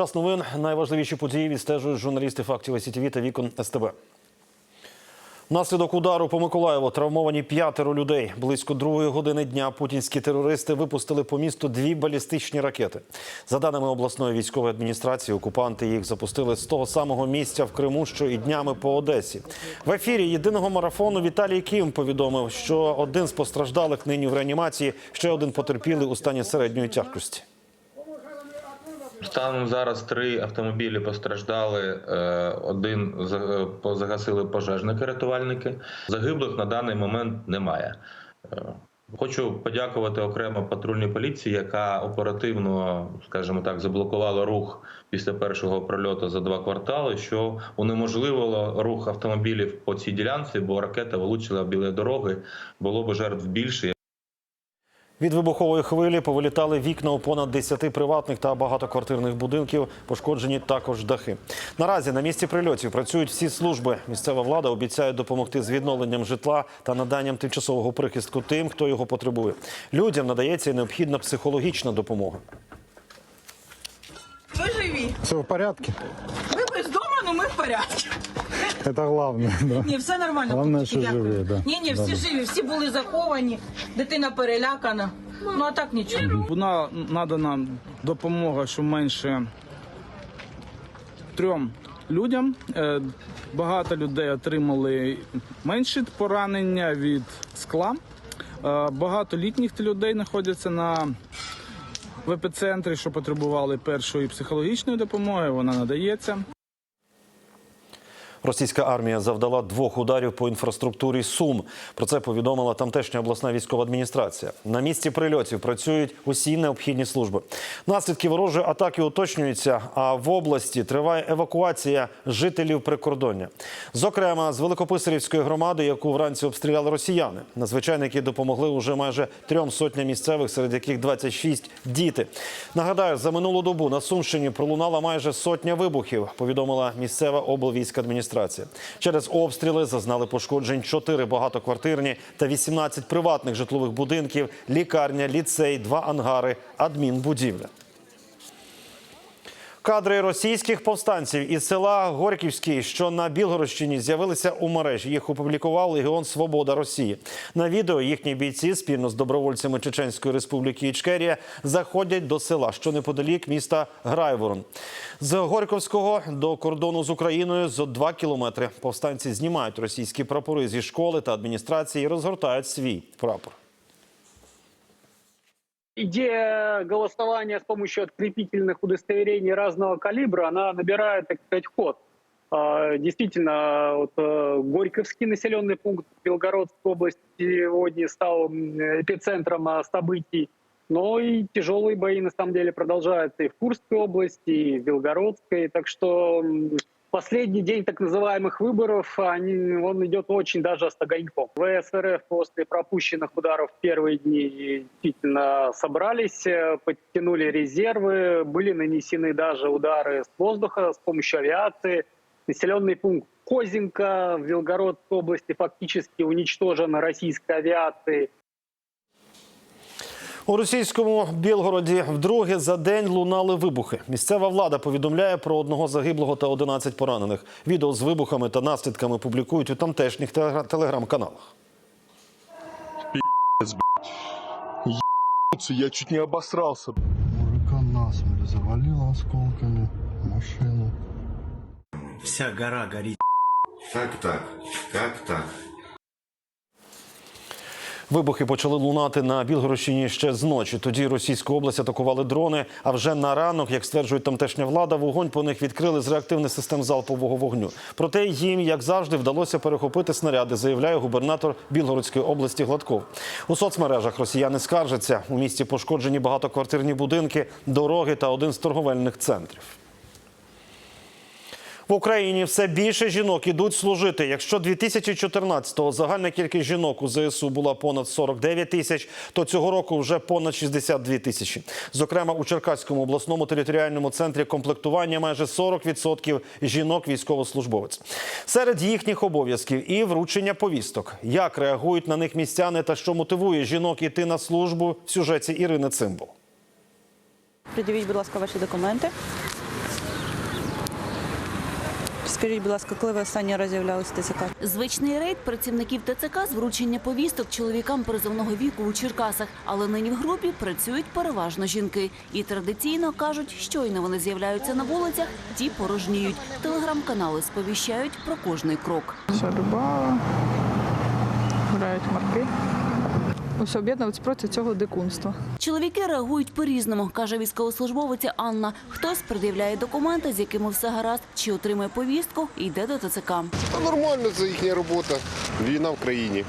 Час новин. Найважливіші події відстежують журналісти фактів СІТВ та вікон СТБ. Внаслідок удару по Миколаєву травмовані п'ятеро людей. Близько другої години дня путінські терористи випустили по місту дві балістичні ракети. За даними обласної військової адміністрації, окупанти їх запустили з того самого місця в Криму, що і днями по Одесі. В ефірі єдиного марафону Віталій Кім повідомив, що один з постраждалих нині в реанімації, ще один потерпілий у стані середньої тяжкості. Станом зараз три автомобілі постраждали. е, Один загасили пожежники рятувальники. Загиблих на даний момент немає. Е, Хочу подякувати окремо патрульній поліції, яка оперативно, скажімо так, заблокувала рух після першого прольоту за два квартали, що унеможливило рух автомобілів по цій ділянці, бо ракета влучила біля дороги. Було б жертв більше. Від вибухової хвилі повилітали вікна у понад 10 приватних та багатоквартирних будинків. Пошкоджені також дахи. Наразі на місці прильотів працюють всі служби. Місцева влада обіцяє допомогти з відновленням житла та наданням тимчасового прихистку тим, хто його потребує. Людям надається і необхідна психологічна допомога. Ви живі. Все в порядке? Без ми в порядку. Это главное, да. Ні, все нормально. Головне, хлопчики, що дякую. живі, да. Ні, ні, всі Да. живі, всі були заховані, дитина перелякана. Ну а так нічого. Вона надана допомога щоменше трьом людям. Е, Багато людей отримали менші поранення від скла. Е, Багато літніх людей знаходяться на в епіцентрі, що потребували першої психологічної допомоги. Вона надається. Російська армія завдала двох ударів по інфраструктурі Сум. Про це повідомила тамтешня обласна військова адміністрація. На місці прильотів працюють усі необхідні служби. Наслідки ворожої атаки уточнюються. А в області триває евакуація жителів прикордоння. Зокрема, з Великописарівської громади, яку вранці обстріляли росіяни. Надзвичайники допомогли уже майже трьом сотням місцевих, серед яких 26 – діти. Нагадаю, за минулу добу на Сумщині пролунала майже сотня вибухів. Повідомила місцева облвійська адміністрація. Через обстріли зазнали пошкоджень 4 багатоквартирні та 18 приватних житлових будинків, лікарня, ліцей, два ангари, адмінбудівля. Кадри російських повстанців із села Горьківський, що на Білгородщині, з'явилися у мережі. Їх опублікував Легіон Свобода Росії. На відео їхні бійці спільно з добровольцями Чеченської республіки Ічкерія заходять до села, що неподалік міста Грайворон. З Горьковського до кордону з Україною зо два кілометри. Повстанці знімають російські прапори зі школи та адміністрації і розгортають свій прапор. Идея голосования с помощью открепительных удостоверений разного калибра, она набирает, так сказать, ход. А, Действительно, вот, э, Горьковский населенный пункт Белгородской области сегодня стал эпицентром а, событий. Но и тяжелые бои на самом деле продолжаются и в Курской области, и в Белгородской. Так что последний день так называемых выборов, они, он идет очень даже с огоньком. ВСРФ после пропущенных ударов в первые дни действительно собрались, э, подтянули резервы, были нанесены даже удары с воздуха с помощью авиации. Населенный пункт Козинка в Белгородской области фактически уничтожен российской авиацией. У російському Білгороді вдруге за день лунали вибухи. Місцева влада повідомляє про одного загиблого та 11 поранених. Відео з вибухами та наслідками публікують у тамтешніх телеграм-каналах. Я чуть не обосрался. Мужика насмерть завалило осколками машину. Вся гора горит. Как так? Как так? Вибухи почали лунати на Білгородщині ще з ночі. Тоді російську область атакували дрони. А вже на ранок, як стверджує тамтешня влада, вогонь по них відкрили з реактивних систем залпового вогню. Проте їм, як завжди, вдалося перехопити снаряди, заявляє губернатор Білгородської області Гладков. У соцмережах росіяни скаржаться. У місті пошкоджені багатоквартирні будинки, дороги та один з торговельних центрів. В Україні все більше жінок ідуть служити. Якщо 2014-го загальна кількість жінок у ЗСУ була понад 49 тисяч, то цього року вже понад 62 тисячі. Зокрема, у Черкаському обласному територіальному центрі комплектування майже 40% жінок військовослужбовець. Серед їхніх обов'язків і вручення повісток. Як реагують на них містяни та що мотивує жінок іти на службу в сюжеті Ірини Цимбал. Придивіть, будь ласка, ваші документи. Скажіть, будь ласка, коли ви останній раз з'являлися в ТЦК? Звичний рейд працівників ТЦК з вручення повісток чоловікам призовного віку у Черкасах. Але нині в групі працюють переважно жінки. І традиційно кажуть, щойно вони з'являються на вулицях, ті порожніють. Телеграм-канали сповіщають про кожний крок. Шарба, грають марки. Ось об'єднуватися проти цього дикунства. Чоловіки реагують по-різному, каже військовослужбовиця Анна. Хтось пред'являє документи, з якими все гаразд, чи отримує повістку і йде до ТЦК. Та нормально, це їхня робота. Війна в країні.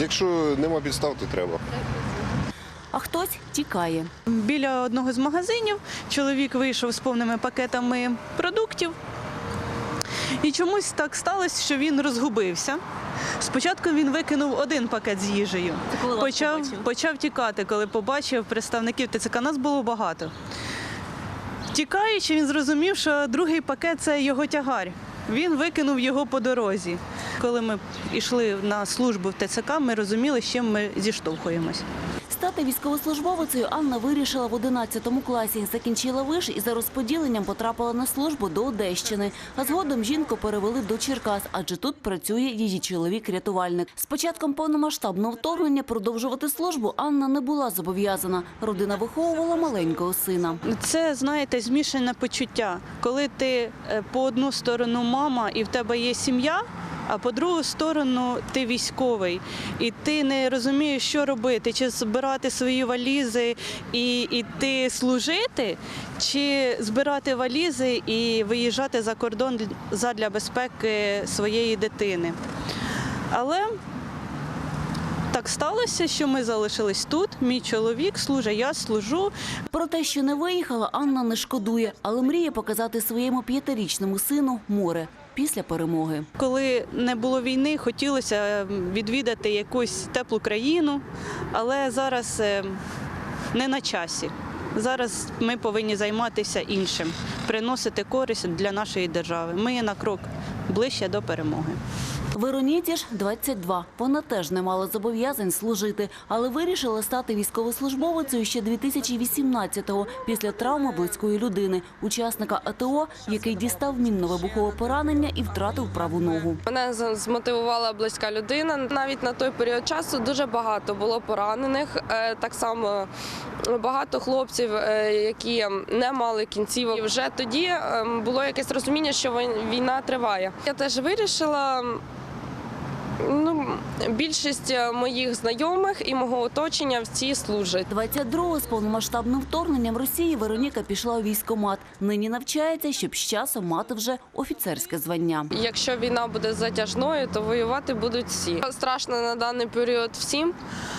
Якщо нема підстав, то треба. А хтось тікає. Біля одного з магазинів чоловік вийшов з повними пакетами продуктів. І чомусь так сталося, що він розгубився. Спочатку він викинув один пакет з їжею. Почав, почав тікати, коли побачив представників ТЦК. Нас було багато. Тікаючи, він зрозумів, що другий пакет це його тягар. Він викинув його по дорозі. Коли ми йшли на службу в ТЦК, ми розуміли, з чим ми зіштовхуємось. Стати військовослужбовицею Анна вирішила в 11 класі. Закінчила виш і за розподіленням потрапила на службу до Одещини. А згодом жінку перевели до Черкас, адже тут працює її чоловік-рятувальник. З початком повномасштабного вторгнення продовжувати службу Анна не була зобов'язана. Родина виховувала маленького сина. Це, знаєте, змішане почуття. Коли ти е, по одну сторону мама і в тебе є сім'я, а по другу сторону ти військовий, і ти не розумієш, що робити, чи збирати свої валізи і йти служити, чи збирати валізи і виїжджати за кордон задля безпеки своєї дитини. Але так сталося, що ми залишились тут. Мій чоловік служить, я служу. Про те, що не виїхала, Анна не шкодує, але мріє показати своєму п'ятирічному сину море після перемоги. Коли не було війни, хотілося відвідати якусь теплу країну, але зараз е, не на часі. Зараз ми повинні займатися іншим, приносити користь для нашої держави. Ми є на крок ближче до перемоги. Вероніці ж 22. Вона теж не мала зобов'язань служити, але вирішила стати військовослужбовицею ще 2018-го після травми близької людини, учасника АТО, який дістав мінно-вибухове поранення і втратив праву ногу. Мене змотивувала близька людина. Навіть на той період часу дуже багато було поранених. Е, Так само багато хлопців, е, які не мали кінцівок. І вже тоді е, було якесь розуміння, що війна триває. Я теж вирішила. Ну, більшість е, моїх знайомих і мого оточення всі служать. 22-го з повномасштабним вторгненням Росії Вероніка пішла у військкомат. Нині навчається, щоб з часом мати вже офіцерське звання. Якщо війна буде затяжною, то воювати будуть всі. Страшно на даний період всім,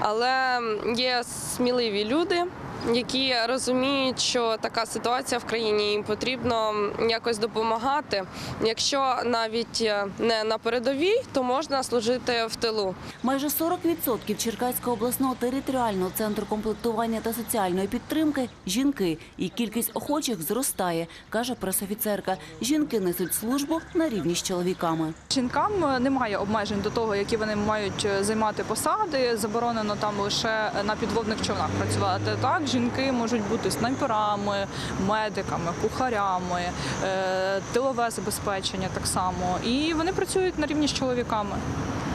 але є сміливі люди. Які розуміють, що така ситуація в країні їм потрібно якось допомагати. Якщо навіть е, не на передовій, то можна служити в тилу. Майже 40% Черкаського обласного територіального центру комплектування та соціальної підтримки – жінки. І кількість охочих зростає, каже пресофіцерка. Жінки несуть службу на рівні з чоловіками. Жінкам немає обмежень до того, які вони мають е, займати посади. Заборонено там лише на підводних човнах працювати. Так, жінки можуть бути снайперами, медиками, кухарями, е, тилове забезпечення так само. І вони працюють на рівні з чоловіками.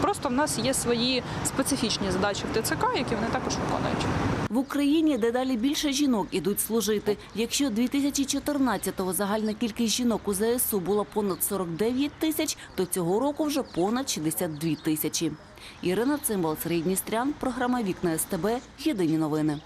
Просто в нас є свої специфічні задачі в ТЦК, які вони також виконують. В Україні дедалі більше жінок ідуть служити. Якщо 2014-го загальна кількість жінок у ЗСУ була понад 49 тисяч, то цього року вже понад 62 тисячі. Ірина Цимбал, Сергій Дністрян, програма «Вікна СТБ», Єдині новини.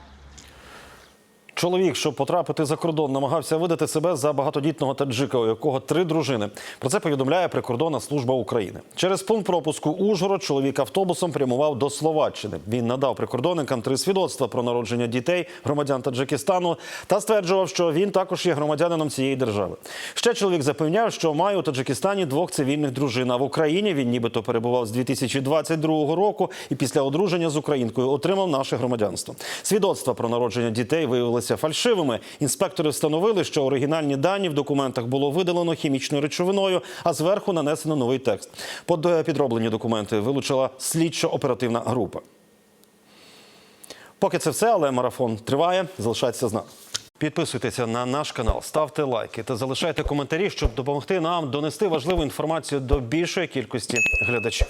Чоловік, щоб потрапити за кордон, намагався видати себе за багатодітного таджика, у якого три дружини. Про це повідомляє прикордонна служба України. Через пункт пропуску Ужгород чоловік автобусом прямував до Словаччини. Він надав прикордонникам три свідоцтва про народження дітей громадян Таджикистану та стверджував, що він також є громадянином цієї держави. Ще чоловік запевняв, що має у Таджикистані двох цивільних дружин. А в Україні він нібито перебував з 2022 року і після одруження з українкою отримав наше громадянство. Свідоцтва про народження дітей виявилися фальшивими. Інспектори встановили, що оригінальні дані в документах було видалено хімічною речовиною, а зверху нанесено новий текст. Е, підроблені документи вилучила слідчо-оперативна група. Поки це все, але марафон триває. Залишайтеся з нами. Підписуйтеся на наш канал, ставте лайки та залишайте коментарі, щоб допомогти нам донести важливу інформацію до більшої кількості глядачів.